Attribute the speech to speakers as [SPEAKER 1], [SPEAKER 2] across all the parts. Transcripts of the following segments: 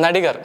[SPEAKER 1] നടികർ.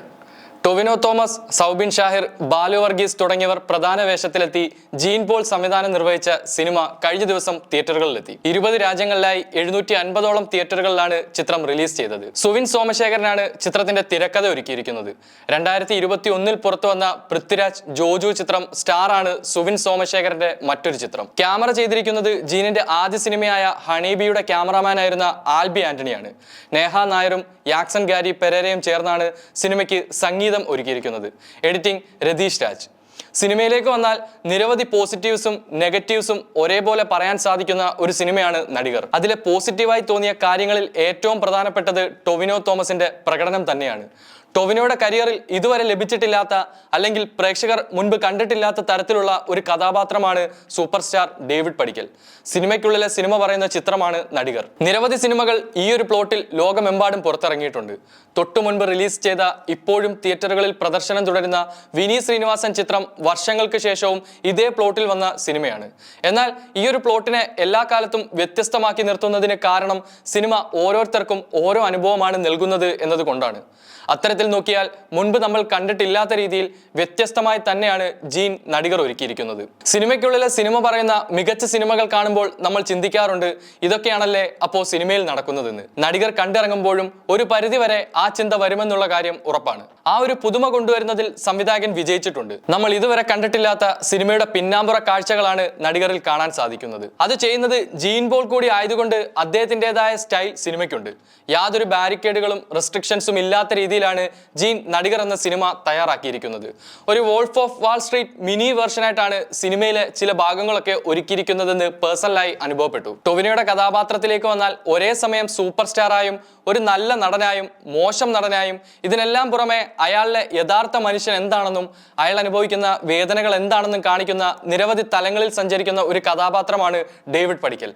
[SPEAKER 1] ടൊവിനോ തോമസ് സൗബിൻ ഷാഹിർ ബാലു വർഗീസ് തുടങ്ങിയവർ പ്രധാന വേഷത്തിലെത്തി gene Paul സംവിധാനം നിർവഹിച്ച സിനിമ കഴിഞ്ഞ ദിവസം തിയേറ്ററുകളിലെത്തി. ഇരുപത് രാജ്യങ്ങളിലായി എഴുന്നൂറ്റി അൻപതോളം തിയേറ്ററുകളിലാണ് ചിത്രം റിലീസ് ചെയ്തത്. സുവിൻ സോമശേഖരനാണ് ചിത്രത്തിന്റെ തിരക്കഥ ഒരുക്കിയിരിക്കുന്നത്. രണ്ടായിരത്തി ഇരുപത്തി ഒന്നിൽ പുറത്തു വന്ന പൃഥ്വിരാജ് ജോജു ചിത്രം സ്റ്റാർ ആണ് സുവിൻ സോമശേഖരന്റെ മറ്റൊരു ചിത്രം. ക്യാമറ ചെയ്തിരിക്കുന്നത് ജീനിന്റെ ആദ്യ സിനിമയായ ഹണീബിയുടെ ക്യാമറാമാനായിരുന്ന ആൽബി ആന്റണിയാണ്. നേഹ നായരും യാക്സൺ ഗാരി പെരേരയും ചേർന്നാണ് സിനിമയ്ക്ക് സംഗീതം ഒരുക്കിയിരിക്കുന്നത്. എഡിറ്റിംഗ് രതീഷ് രാജ്. സിനിമയിലേക്ക് വന്നാൽ നിരവധി പോസിറ്റീവ്സും നെഗറ്റീവ്സും ഒരേപോലെ പറയാൻ സാധിക്കുന്ന ഒരു സിനിമയാണ് നടികർ. അതിലെ പോസിറ്റീവായി തോന്നിയ കാര്യങ്ങളിൽ ഏറ്റവും പ്രധാനപ്പെട്ടത് ടൊവിനോ തോമസിന്റെ പ്രകടനം തന്നെയാണ്. ടൊവിനോയുടെ കരിയറിൽ ഇതുവരെ ലഭിച്ചിട്ടില്ലാത്ത അല്ലെങ്കിൽ പ്രേക്ഷകർ മുൻപ് കണ്ടിട്ടില്ലാത്ത തരത്തിലുള്ള ഒരു കഥാപാത്രമാണ് സൂപ്പർ സ്റ്റാർ ഡേവിഡ് പടിക്കൽ. സിനിമയ്ക്കുള്ളിലെ സിനിമ പറയുന്ന ചിത്രമാണ് നടികർ. നിരവധി സിനിമകൾ ഈ ഒരു പ്ലോട്ടിൽ ലോകമെമ്പാടും പുറത്തിറങ്ങിയിട്ടുണ്ട്. തൊട്ടു മുൻപ് റിലീസ് ചെയ്ത ഇപ്പോഴും തിയേറ്ററുകളിൽ പ്രദർശനം തുടരുന്ന വിനീത് ശ്രീനിവാസൻ ചിത്രം വർഷങ്ങൾക്ക് ശേഷവും ഇതേ പ്ലോട്ടിൽ വന്ന സിനിമയാണ്. എന്നാൽ ഈ ഒരു പ്ലോട്ടിനെ എല്ലാ കാലത്തും വ്യത്യസ്തമാക്കി നിർത്തുന്നതിന് കാരണം സിനിമ ഓരോരുത്തർക്കും ഓരോ അനുഭവമാണ് നൽകുന്നത് എന്നതുകൊണ്ടാണ്. അത്തരത്തിൽ നോക്കിയാൽ മുൻപ് നമ്മൾ കണ്ടിട്ടില്ലാത്ത രീതിയിൽ വ്യത്യസ്തമായി തന്നെയാണ് ജീൻ നടികർ ഒരുക്കിയിരിക്കുന്നത്. സിനിമയ്ക്കുള്ളിലെ സിനിമ പറയുന്ന മികച്ച സിനിമകൾ കാണുമ്പോൾ നമ്മൾ ചിന്തിക്കാറുണ്ട് ഇതൊക്കെയാണല്ലേ അപ്പോൾ സിനിമയിൽ നടക്കുന്നതെന്ന്. നടികർ കണ്ടിറങ്ങുമ്പോഴും ഒരു പരിധിവരെ ആ ചിന്ത വരുമെന്നുള്ള കാര്യം ഉറപ്പാണ്. ആ ഒരു പുതുമ കൊണ്ടുവരുന്നതിൽ സംവിധായകൻ വിജയിച്ചിട്ടുണ്ട്. നമ്മൾ ഇതുവരെ കണ്ടിട്ടില്ലാത്ത സിനിമയുടെ പിന്നാമ്പുറ കാഴ്ചകളാണ് നടികറിൽ കാണാൻ സാധിക്കുന്നത്. അത് ചെയ്യുന്നത് ജീൻ ബോൾ കൂടി ആയതുകൊണ്ട് അദ്ദേഹത്തിന്റെതായ സ്റ്റൈൽ സിനിമയ്ക്കുണ്ട്. യാതൊരു ബാരിക്കേഡുകളും റെസ്ട്രിക്ഷൻസും ഇല്ലാത്ത രീതിയിലാണ് ജീൻ നടികർ എന്ന സിനിമ തയ്യാറാക്കിയിരിക്കുന്നത്. ഒരു wolf of wall street mini വേർഷനായിട്ടാണ് സിനിമയിലെ ചില ഭാഗങ്ങളൊക്കെ ഒരുക്കിയിരിക്കുന്നതെന്ന് പേഴ്സണലായി അനുഭവപ്പെട്ടു. ടൊവിനോയുടെ കഥാപാത്രത്തിലേക്ക് വന്നാൽ ഒരേ സമയം സൂപ്പർ സ്റ്റാറായും ഒരു നല്ല നടനായും മോശം നടനായും ഇതിനെല്ലാം പുറമെ അയാളുടെ യഥാർത്ഥ മനുഷ്യൻ എന്താണെന്നും അയാൾ അനുഭവിക്കുന്ന വേദനകൾ എന്താണെന്നും കാണിക്കുന്ന നിരവധി തലങ്ങളിൽ സഞ്ചരിക്കുന്ന ഒരു കഥാപാത്രമാണ് ഡേവിഡ് പടിക്കൽ.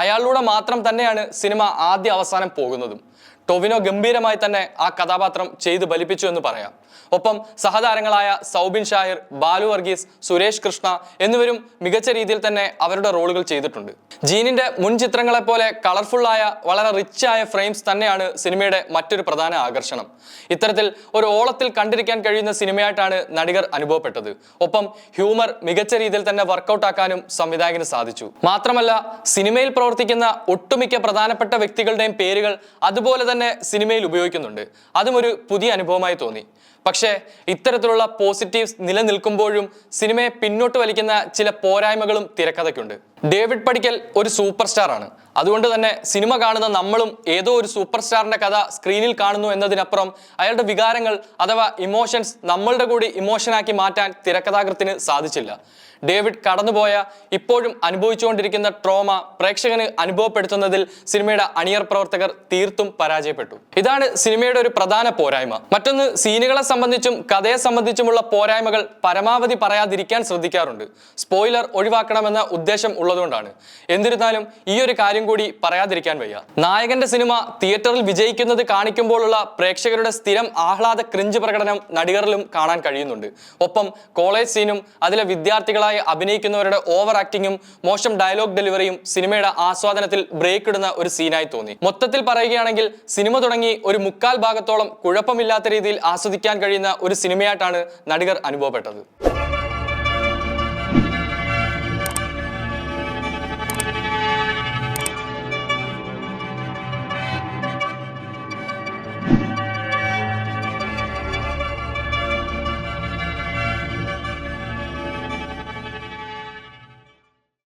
[SPEAKER 1] അയാളിലൂടെ മാത്രം തന്നെയാണ് സിനിമ ആദ്യ അവസാനം പോകുന്നതും. ടൊവിനോ ഗംഭീരമായി തന്നെ ആ കഥാപാത്രം ചെയ്ത് ബലിപ്പിച്ചു എന്ന് പറയാം. ഒപ്പം സഹതാരങ്ങളായ സൗബിൻ ഷാഹിർ ബാലു വർഗീസ് സുരേഷ് കൃഷ്ണ എന്നിവരും മികച്ച രീതിയിൽ തന്നെ അവരുടെ റോളുകൾ ചെയ്തിട്ടുണ്ട്. ജീനിന്റെ മുൻ ചിത്രങ്ങളെപ്പോലെ കളർഫുള്ളായ വളരെ റിച്ച് ആയ ഫ്രെയിംസ് തന്നെയാണ് സിനിമയുടെ മറ്റൊരു പ്രധാന ആകർഷണം. ഇത്തരത്തിൽ ഒരു ഓളത്തിൽ കണ്ടിരിക്കാൻ കഴിയുന്ന സിനിമയായിട്ടാണ് നടികർ അനുഭവപ്പെട്ടത്. ഒപ്പം ഹ്യൂമർ മികച്ച രീതിയിൽ തന്നെ വർക്കൗട്ട് ആക്കാനും സംവിധായകന് സാധിച്ചു. മാത്രമല്ല സിനിമയിൽ പ്രവർത്തിക്കുന്ന ഒട്ടുമിക്ക പ്രധാനപ്പെട്ട വ്യക്തികളുടെയും പേരുകൾ അതുപോലെ തന്നെ സിനിമയിൽ ഉപയോഗിക്കുന്നുണ്ട്. അതും ഒരു പുതിയ അനുഭവമായി തോന്നി. പക്ഷേ ഇത്തരത്തിലുള്ള പോസിറ്റീവ്സ് നിലനിൽക്കുമ്പോഴും സിനിമയെ പിന്നോട്ട് വലിക്കുന്ന ചില പോരായ്മകളും തിരക്കഥയ്ക്കുണ്ട്. ഡേവിഡ് പടിക്കൽ ഒരു സൂപ്പർ സ്റ്റാർ ആണ് അതുകൊണ്ട് തന്നെ സിനിമ കാണുന്ന നമ്മളും ഏതോ ഒരു സൂപ്പർ സ്റ്റാറിന്റെ കഥ സ്ക്രീനിൽ കാണുന്നു എന്നതിനപ്പുറം അയാളുടെ വികാരങ്ങൾ അഥവാ ഇമോഷൻസ് നമ്മളുടെ കൂടി ഇമോഷനാക്കി മാറ്റാൻ തിരക്കഥാകൃത്തിന് സാധിച്ചില്ല. ഡേവിഡ് കടന്നുപോയ ഇപ്പോഴും അനുഭവിച്ചുകൊണ്ടിരിക്കുന്ന ട്രോമ പ്രേക്ഷകന് അനുഭവപ്പെടുത്തുന്നതിൽ സിനിമയുടെ അണിയർ പ്രവർത്തകർ തീർത്തും പരാജയപ്പെട്ടു. ഇതാണ് സിനിമയുടെ ഒരു പ്രധാന പോരായ്മ. മറ്റൊന്ന് സീനുകളെ സംബന്ധിച്ചും കഥയെ സംബന്ധിച്ചുമുള്ള പോരായ്മകൾ പരമാവധി പറയാതിരിക്കാൻ ശ്രദ്ധിക്കാറുണ്ട്. സ്പോയിലർ ഒഴിവാക്കണമെന്ന ഉദ്ദേശം ഉള്ളതുകൊണ്ടാണ്. എന്നിരുന്നാലും ഈ ഒരു കാര്യം കൂടി പറയാതിരിക്കാൻ വയ്യ. നായകന്റെ സിനിമ തിയേറ്ററിൽ വിജയിക്കുന്നത് കാണിക്കുമ്പോഴുള്ള പ്രേക്ഷകരുടെ സ്ഥിരം ആഹ്ലാദ ക്രിഞ്ച് പ്രകടനം നടികറിലും കാണാൻ കഴിയുന്നുണ്ട്. ഒപ്പം കോളേജ് സീനും അതിലെ വിദ്യാർത്ഥികളായി അഭിനയിക്കുന്നവരുടെ ഓവർ ആക്ടിങ്ങും മോശം ഡയലോഗ് ഡെലിവറിയും സിനിമയുടെ ആസ്വാദനത്തിൽ ബ്രേക്ക് ഇടുന്ന ഒരു സീനായി തോന്നി. മൊത്തത്തിൽ പറയുകയാണെങ്കിൽ സിനിമ തുടങ്ങി ഒരു മുക്കാൽ ഭാഗത്തോളം കുഴപ്പമില്ലാത്ത രീതിയിൽ ആസ്വദിക്കാൻ കഴിയുന്ന ഒരു സിനിമയായിട്ടാണ് നടികർ അനുഭവപ്പെട്ടത്.